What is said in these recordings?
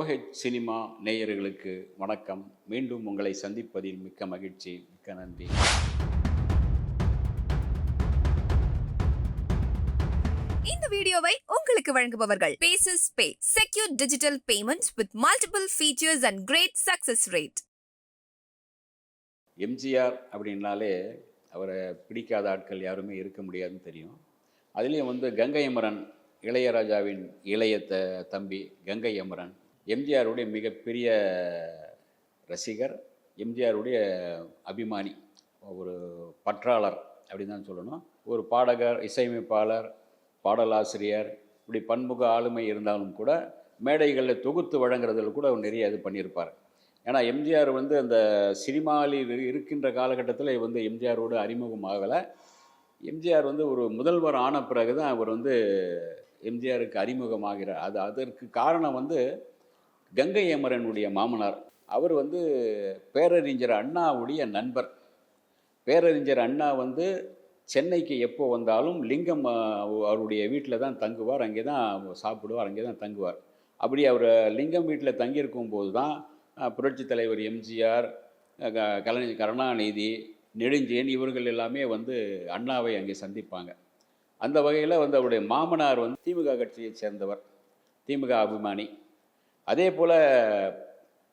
OH cinema நேயர்களுக்கு வணக்கம். மீண்டும் உங்களை சந்திப்பதில் மிக்க மகிழ்ச்சி மிக்க நன்றி. இந்த வீடியோவை உங்களுக்கு வழங்குபவர்கள் bases pay secure digital payment with multiple features and great success rate MGR அப்படின்னாலே அவரை பிடிக்காத ஆட்கள் யாருமே இருக்க முடியாதுன்னு தெரியும். அதுலேயும் வந்து கங்கை அமரன் இளையராஜாவின் இளைய த தம்பி கங்கை அமரன் எம்ஜிஆருடைய மிகப்பெரிய ரசிகர் எம்ஜிஆருடைய அபிமானி ஒரு பற்றாளர் அப்படின்னு தான் சொல்லணும். ஒரு பாடகர் இசையமைப்பாளர் பாடலாசிரியர் இப்படி பன்முக ஆளுமை இருந்தாலும் கூட மேடைகளில் தொகுத்து வழங்குறதில் கூட அவர் நிறைய இது பண்ணியிருப்பார். ஏன்னா எம்ஜிஆர் வந்து அந்த சினிமாவில் இருக்கின்ற காலகட்டத்தில் வந்து எம்ஜிஆரோடு அறிமுகம் ஆகலை. எம்ஜிஆர் வந்து ஒரு முதல்வர் ஆன பிறகு தான் அவர் வந்து எம்ஜிஆருக்கு அறிமுகமாகிறார். அது அதற்கு காரணம் வந்து கங்கை அமரனுடைய மாமனார். அவர் வந்து பேரறிஞர் அண்ணாவுடைய நண்பர். பேரறிஞர் அண்ணா வந்து சென்னைக்கு எப்போ வந்தாலும் லிங்கம் அவருடைய வீட்டில் தான் தங்குவார். அங்கே தான் சாப்பிடுவார் அங்கே தான் தங்குவார். அப்படி அவர் லிங்கம் வீட்டில் தங்கியிருக்கும் போது தான் புரட்சித் தலைவர் எம்ஜிஆர் க- கலைஞர் கருணாநிதி நெடுஞ்சேன் இவர்கள் எல்லாமே வந்து அண்ணாவை அங்கே சந்திப்பாங்க. அந்த வகையில் வந்து அவருடைய மாமனார் வந்து திமுக கட்சியைச் சேர்ந்தவர் திமுக அபிமானி. அதே போல்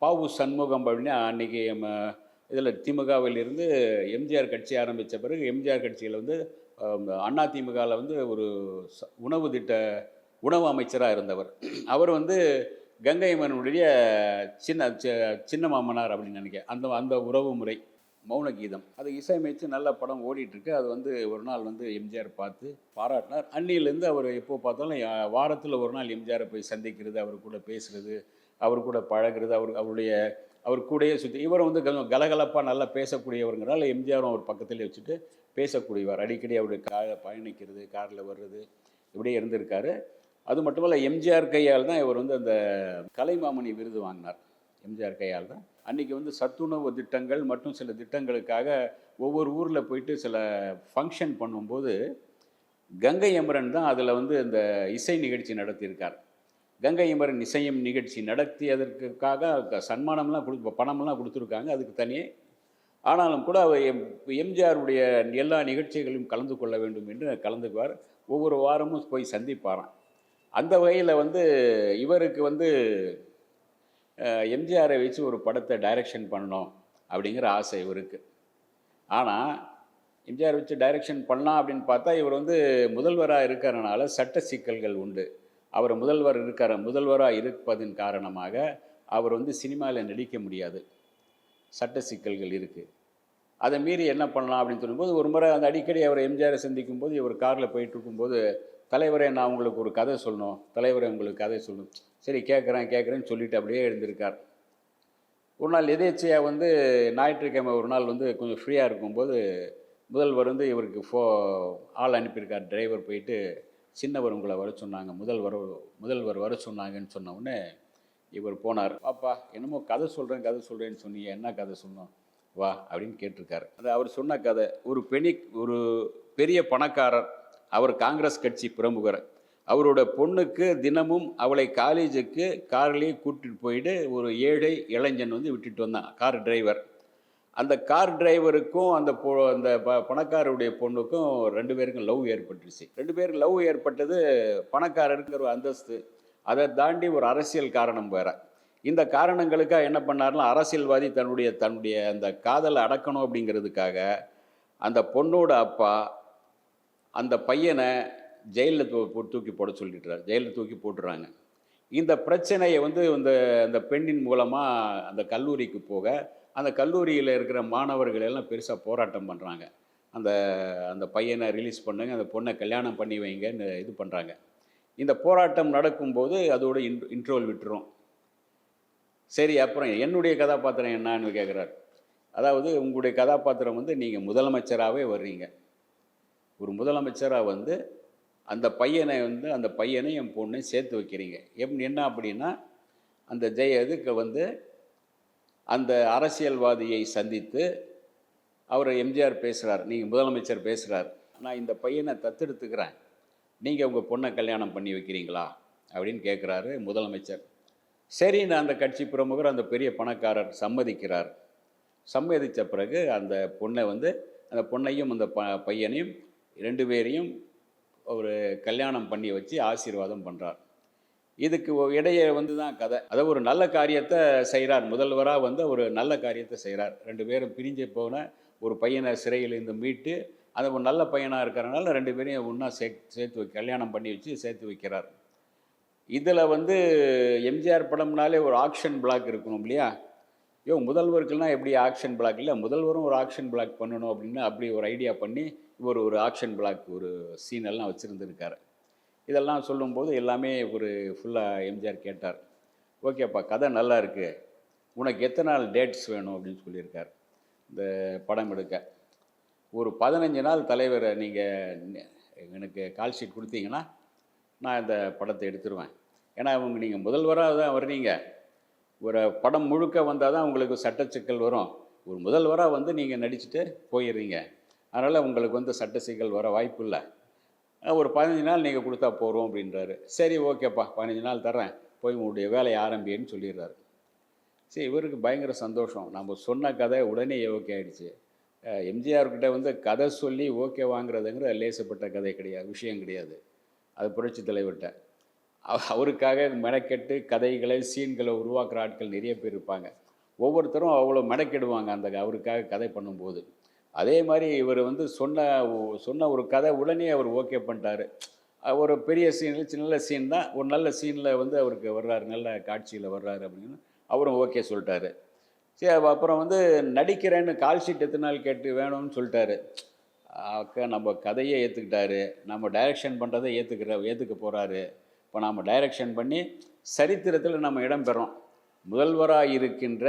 பாவு சண்முகம் அப்படின்னா அன்றைக்கி இதில் திமுகவிலிருந்து எம்ஜிஆர் கட்சி ஆரம்பித்த பிறகு எம்ஜிஆர் கட்சியில் வந்து அண்ணா திமுகவில் வந்து ஒரு ச- உணவு திட்ட உணவு அமைச்சராக இருந்தவர். அவர் வந்து கங்கை அம்மனுடைய சின்ன சி- சின்ன மாமனார் அப்படின்னு நினைக்கிறேன். அந்த அந்த உறவு முறை. மௌன கீதம் அது இசையமைத்து நல்ல படம் ஓடிட்டுருக்கு. அது வந்து ஒரு நாள் வந்து எம்ஜிஆர் பார்த்து பாராட்டினார். அன்னியிலேருந்து அவர் எப்போ பார்த்தாலும் வாரத்தில் ஒரு நாள் எம்ஜிஆரை போய் சந்திக்கிறது அவர் கூட பேசுகிறது அவர் கூட பழகுறது அவர் அவருடைய அவர் கூடயே சுற்றி இவர் வந்து கொஞ்சம் கலகலப்பாக நல்லா பேசக்கூடியவருங்கிறனால எம்ஜிஆரும் அவர் பக்கத்துலேயே வச்சுட்டு பேசக்கூடியவர். அடிக்கடி அவருடைய காரில் பயணிக்கிறது காரில் வர்றது இப்படியே இருந்திருக்காரு. அது மட்டுமல்ல எம்ஜிஆர் கையால் தான் இவர் வந்து அந்த கலைமாமணி விருது வாங்கினார். எம்ஜிஆர் கையால் தான். அன்றைக்கி வந்து சத்துணவு திட்டங்கள் மற்றும் சில திட்டங்களுக்காக ஒவ்வொரு ஊரில் போயிட்டு சில ஃபங்க்ஷன் பண்ணும்போது கங்கை அமரன் தான் அதில் வந்து இந்த இசை நிகழ்ச்சி நடத்தியிருக்கார். கங்கை அமரன் இசையும் நிகழ்ச்சி நடத்தியதற்காக க- சன்மானம்லாம் கொடு பணம்லாம் கொடுத்துருக்காங்க அதுக்கு தனியே. ஆனாலும் கூட அவர் எம் எம்ஜிஆருடைய எல்லா நிகழ்ச்சிகளிலும் கலந்து கொள்ள வேண்டும் என்று கலந்துக்குவார். ஒவ்வொரு வாரமும் போய் சந்திப்பாராம். அந்த வகையில் வந்து இவருக்கு வந்து எம்ஜிஆரை வச்சு ஒரு படத்தை டைரக்ஷன் பண்ணணும் அப்படிங்கிற ஆசை இவருக்கு. ஆனால் எம்ஜிஆர் வச்சு டைரக்ஷன் பண்ணலாம் அப்படின்னு பார்த்தா இவர் வந்து முதல்வராக இருக்கிறனால சட்ட சிக்கல்கள் உண்டு. அவர் முதல்வர் இருக்கிற முதல்வராக இருப்பதன் காரணமாக அவர் வந்து சினிமாவில் நடிக்க முடியாது. சட்ட சிக்கல்கள் இருக்குது அதை மீறி என்ன பண்ணலாம் அப்படின்னு சொல்லும்போது ஒரு முறை அந்த அடிக்கடி அவர் எம்ஜிஆரை சந்திக்கும் போது இவர் காரில் போயிட்டு இருக்கும்போது தலைவரே நான் உங்களுக்கு ஒரு கதை சொல்லணும். தலைவரே உங்களுக்கு கதை சொல்லணும். சரி கேட்குறேன் கேட்குறேன்னு சொல்லிட்டு அப்படியே எழுந்திருக்கார். ஒரு நாள் எதேச்சையாக வந்து ஞாயிற்றுக்கிழமை ஒரு நாள் வந்து கொஞ்சம் ஃப்ரீயாக இருக்கும்போது முதல்வர் வந்து இவருக்கு ஃபோ ஆள் அனுப்பியிருக்கார். டிரைவர் போயிட்டு சின்னவர் உங்களை வர சொன்னாங்க. முதல்வர் முதல்வர் வர சொன்னாங்கன்னு சொன்ன உடனே இவர் போனார். பாப்பா என்னமோ கதை சொல்கிறேன் கதை சொல்கிறேன்னு சொன்னீங்க. என்ன கதை சொன்னோம் வா அப்படின்னு கேட்டிருக்காரு. அது அவர் சொன்ன கதை. ஒரு பெணி ஒரு பெரிய பணக்காரர். அவர் காங்கிரஸ் கட்சி பிரமுகர். அவரோட பொண்ணுக்கு தினமும் அவளை காலேஜுக்கு கார்லேயே கூட்டிகிட்டு போயிட்டு ஒரு ஏழை இளைஞன் வந்து விட்டுட்டு வந்தான் கார் டிரைவர் அந்த கார் டிரைவருக்கும் அந்த பொ அந்த ப பணக்காரருடைய பொண்ணுக்கும் ரெண்டு பேருக்கும் லவ் ஏற்பட்டுருச்சு. ரெண்டு பேரும் லவ் ஏற்பட்டது பணக்காரருங்கிற ஒரு அந்தஸ்து. அதை தாண்டி ஒரு அரசியல் காரணம் வேற. இந்த காரணங்களுக்காக என்ன பண்ணாருன்னா அரசியல்வாதி தன்னுடைய தன்னுடைய அந்த காதலை அடக்கணும் அப்படிங்கிறதுக்காக அந்த பொண்ணோட அப்பா அந்த பையனை ஜெயிலில் தூ தூக்கி போட சொல்லிடுறாரு. ஜெயிலில் தூக்கி போட்டுறாங்க. இந்த பிரச்சனையை வந்து இந்த அந்த பெண்ணின் மூலமாக அந்த கல்லூரிக்கு போக அந்த கல்லூரியில் இருக்கிற மாணவர்கள் எல்லாம் பெருசாக போராட்டம் பண்ணுறாங்க அந்த அந்த பையனை ரிலீஸ் பண்ணுங்க அந்த பொண்ணை கல்யாணம் பண்ணி வைங்கன்னு இது பண்ணுறாங்க இந்த போராட்டம் நடக்கும்போது அதோட இன் இன்ட்ரோல் விட்டுரும். சரி அப்புறம் என்னுடைய கதாபாத்திரம் என்னன்னு கேட்குறாரு அதாவது உங்களுடைய கதாபாத்திரம் வந்து நீங்கள் முதலமைச்சராகவே வர்றீங்க. ஒரு முதலமைச்சராக வந்து அந்த பையனை வந்து அந்த பையனை என் பொண்ணை சேர்த்து வைக்கிறீங்க. எப் என்ன அப்படின்னா அந்த ஜெய இதுக்கு வந்து அந்த அரசியல்வாதியை சந்தித்து அவர் எம்ஜிஆர் பேசுகிறார் நீங்கள் முதலமைச்சர் பேசுகிறார் நான் இந்த பையனை தத்தெடுத்துக்கிறேன் நீங்கள் உங்கள் பொண்ணை கல்யாணம் பண்ணி வைக்கிறீங்களா அப்படின்னு கேட்குறாரு முதலமைச்சர். சரின்னு அந்த கட்சி பிரமுகர் அந்த பெரிய பணக்காரர் சம்மதிக்கிறார். சம்மதித்த பிறகு அந்த பொண்ணை வந்து அந்த பொண்ணையும் அந்த ப பையனையும் ரெண்டு பேரையும் ஒரு கல்யாணம் பண்ணி வச்சு ஆசீர்வாதம் பண்ணுறார் இதுக்கு இடையே வந்து தான் கதை. அதாவது ஒரு நல்ல காரியத்தை செய்கிறார் முதல்வராக வந்து ஒரு நல்ல காரியத்தை செய்கிறார் ரெண்டு பேரும் பிரிஞ்சு போன ஒரு பையனை சிறையிலேருந்து மீட்டு அந்த ஒரு நல்ல பையனாக இருக்கிறனால ரெண்டு பேரையும் ஒன்றா சே சேர்த்து வை கல்யாணம் பண்ணி வச்சு சேர்த்து வைக்கிறார். இதில் வந்து எம்ஜிஆர் படம்னாலே ஒரு ஆக்ஷன் பிளாக் இருக்கணும் இல்லையா? ஐயோ முதல்வருக்குலாம் எப்படி ஆக்ஷன் பிளாக்? இல்லை முதல்வரும் ஒரு ஆக்ஷன் பிளாக் பண்ணணும் அப்படின்னு அப்படி ஒரு ஐடியா பண்ணி இவர் ஒரு ஆக்ஷன் பிளாக் ஒரு சீன் எல்லாம் வச்சுருந்துருக்காரு. இதெல்லாம் சொல்லும்போது எல்லாமே ஒரு ஃபுல்லாக எம்ஜிஆர் கேட்டார். ஓகேப்பா கதை நல்லா இருக்குது உனக்கு எத்தனை நாள் டேட்ஸ் வேணும்? அப்படின்னு சொல்லியிருக்கார். இந்த படம் எடுக்க. ஒரு பதினஞ்சு நாள் தலைவரை நீங்கள் எனக்கு கால் ஷீட் கொடுத்தீங்கன்னா நான் இந்த படத்தை எடுத்துருவேன். ஏன்னா அவங்க நீங்கள் முதல்வராக தான் வர்றீங்க. ஒரு படம் முழுக்க வந்தால் தான் உங்களுக்கு சட்டச்சிக்கல் வரும். ஒரு முதல்வராக வந்து நீங்கள் நடிச்சுட்டு போயிடுறீங்க. அதனால் உங்களுக்கு வந்து சட்ட சிக்கல் வர வாய்ப்பு இல்லை. ஒரு பதினஞ்சு நாள் நீங்கள் கொடுத்தா போகிறோம் அப்படின்றாரு. சரி ஓகேப்பா பதினஞ்சு நாள் தரேன் போய் உங்களுடைய வேலையை ஆரம்பின்னு சொல்லிடுறாரு. சரி இவருக்கு பயங்கர சந்தோஷம். நம்ம சொன்ன கதை உடனே ஓகே ஆகிடுச்சு எம்ஜிஆர்கிட்ட எம்ஜிஆர் வந்து கதை சொல்லி ஓகே வாங்குறதுங்கிற லேசப்பட்ட கதை கிடையாது விஷயம் கிடையாது. அது புரட்சி தலைவர்கிட்ட. அவருக்காக மெனக்கெட்டு கதைகளை சீன்களை உருவாக்குற ஆட்கள் நிறைய பேர் இருப்பாங்க. ஒவ்வொருத்தரும் அவ்வளோ மெனக்கெடுவாங்க அந்த அவருக்காக கதை பண்ணும்போது. அதே மாதிரி இவர் வந்து சொன்ன சொன்ன ஒரு கதை உடனே அவர் ஓகே பண்ணிட்டாரு. ஒரு பெரிய சீனில் சின்ன சீன் தான். ஒரு நல்ல சீனில் வந்து அவருக்கு வர்றாரு நல்ல காட்சியில் வர்றாரு அப்படின்னு அவரும் ஓகே சொல்லிட்டாரு. சரி அப்புறம் வந்து நடிக்கிறேன்னு கால் ஷீட் எத்தனை நாள் கேட்டு வேணும்னு சொல்லிட்டாரு. அக்கா நம்ம கதையை ஏற்றுக்கிட்டாரு நம்ம டைரக்ஷன் பண்ணுறதை ஏற்றுக்கிற ஏற்றுக்க போகிறாரு இப்போ நாம் டைரக்ஷன் பண்ணி சரித்திரத்தில் நம்ம இடம் பெறோம். முதல்வராக இருக்கின்ற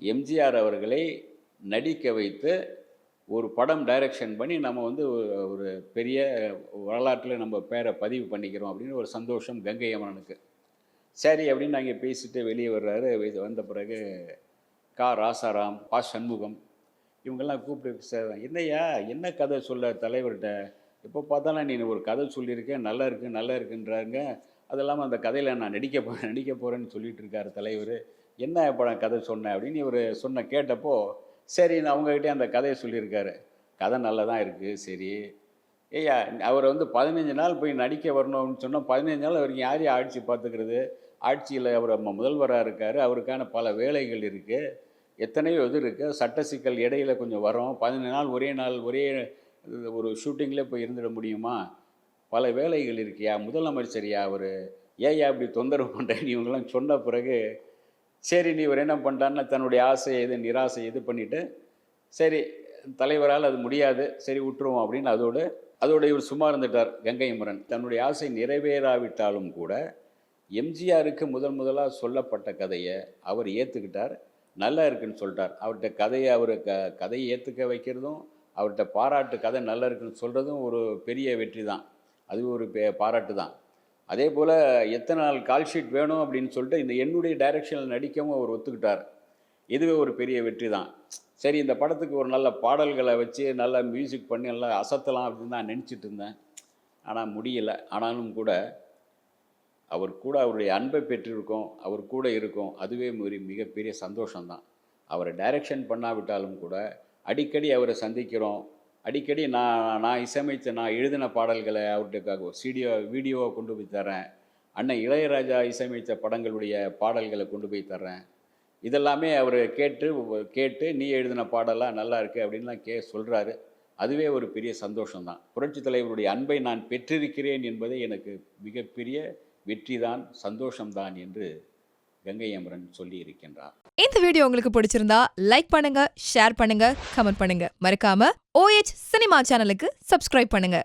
எம்ஜிஆர் அவர்களை நடிக்க வைத்து ஒரு படம் டைரக்ஷன் பண்ணி நம்ம வந்து ஒரு- பெரிய வரலாற்றில் நம்ம பேரை பதிவு பண்ணிக்கிறோம் அப்படின்னு ஒரு சந்தோஷம் கங்கை அமரனுக்கு சரி அப்படின்னு நாங்கள் பேசிட்டு வெளியே வர்றாரு. வந்த பிறகு கா. ராசாராம் பா. சண்முகம் இவங்கெல்லாம் கூப்பிட்டு சார் என்னையா என்ன கதை சொல்ல தலைவர்கிட்ட? எப்போ பார்த்தாலும் நீ ஒரு கதை சொல்லியிருக்கேன் நல்லா இருக்கு நல்லா இருக்குன்றாங்க அது இல்லாமல் அந்த கதையில் நான் நடிக்க போகிறேன் நடிக்க போகிறேன்னு சொல்லிட்டு இருக்காரு தலைவர். என்ன படம் கதை சொன்னேன் அப்படின்னு இவர் சொன்ன கேட்டப்போ சரி நான் அவங்ககிட்டே அந்த கதையை சொல்லியிருக்காரு. கதை நல்லா தான் இருக்குது சரி. ஏய்யா அவர் வந்து பதினஞ்சு நாள் போய் நடிக்க வரணும்னு சொன்னால் பதினஞ்சு நாள் அவருக்கு யாரையும் ஆட்சி பார்த்துக்கிறது? ஆட்சியில் அவர் முதல்வராக இருக்கார் அவருக்கான பல வேலைகள் இருக்குது எத்தனையோ இது இருக்குது சட்ட சிக்கல் இடையில கொஞ்சம் வரும். பதினஞ்சு நாள் ஒரே நாள் ஒரே ஒரு ஷூட்டிங்கில் போய் இருந்துட முடியுமா? பல வேலைகள் இருக்கியா? முதலமைச்சரியா அவர்? ஏயா அப்படி தொந்தரவு பண்ணுறேன்னு இவங்கெல்லாம் சொன்ன பிறகு சரி நீ இவர் என்ன பண்ணுறான்னு தன்னுடைய ஆசை இது நிராசை இது பண்ணிவிட்டு சரி தலைவரால் அது முடியாது சரி விட்டுருவோம் அப்படின்னு அதோடு அதோட இவர் சும்மா இருந்துட்டார் கங்கை முரன் தன்னுடைய ஆசை நிறைவேறாவிட்டாலும் கூட எம்ஜிஆருக்கு முதன் முதலாக சொல்லப்பட்ட கதையை அவர் ஏற்றுக்கிட்டார் நல்லா இருக்குன்னு சொல்லிட்டார். அவர்கிட்ட கதையை அவர் க கதையை ஏற்றுக்க வைக்கிறதும் அவர்கிட்ட பாராட்டு கதை நல்லா இருக்குன்னு சொல்கிறதும் ஒரு பெரிய வெற்றி தான். அது ஒரு பெ- பாராட்டு தான். அதே போல் எத்தனை நாள் கால் ஷீட் வேணும் அப்படின்னு சொல்லிட்டு இந்த என்னுடைய டைரக்ஷனில் நடிக்கவும் அவர் ஒத்துக்கிட்டார். இதுவே ஒரு பெரிய வெற்றி தான். சரி இந்த படத்துக்கு ஒரு நல்ல பாடல்களை வச்சு நல்ல மியூசிக் பண்ணி நல்லா அசத்தலாம் அப்படின்னு தான் நினச்சிட்டு இருந்தேன். ஆனால் முடியலை. ஆனாலும் கூட அவர் கூட அவருடைய அன்பை பெற்றிருக்கோம். அவர் கூட இருக்கும். அதுவே ஒரு மிகப்பெரிய சந்தோஷம்தான். அவரை டைரெக்ஷன் பண்ணாவிட்டாலும் கூட அடிக்கடி அவரை சந்திக்கிறோம். அடிக்கடி நான் நான் இசையமைத்த நான் எழுதின பாடல்களை அவர்கிட்ட சீடியோ வீடியோவை கொண்டு போய் தரேன் அண்ணன் இளையராஜா இசையமைத்த படங்களுடைய பாடல்களை கொண்டு போய் தர்றேன். இதெல்லாமே அவர் கேட்டு கேட்டு நீ எழுதின பாடலாம் நல்லா இருக்கு அப்படின்லாம் கே சொல்கிறாரு அதுவே ஒரு பெரிய சந்தோஷம்தான். புரட்சி தலைவருடைய அன்பை நான் பெற்றிருக்கிறேன் என்பதே எனக்கு மிகப்பெரிய வெற்றி தான் சந்தோஷம்தான் என்று கங்கை அமரன் சொல்லி இருக்கின்றார் இந்த வீடியோ உங்களுக்கு பிடிச்சிருந்தா லைக் பண்ணுங்க ஷேர் பண்ணுங்க கமெண்ட் பண்ணுங்க. மறக்காம ஓஎச் சினிமா சேனலுக்கு சப்ஸ்கிரைப் பண்ணுங்க.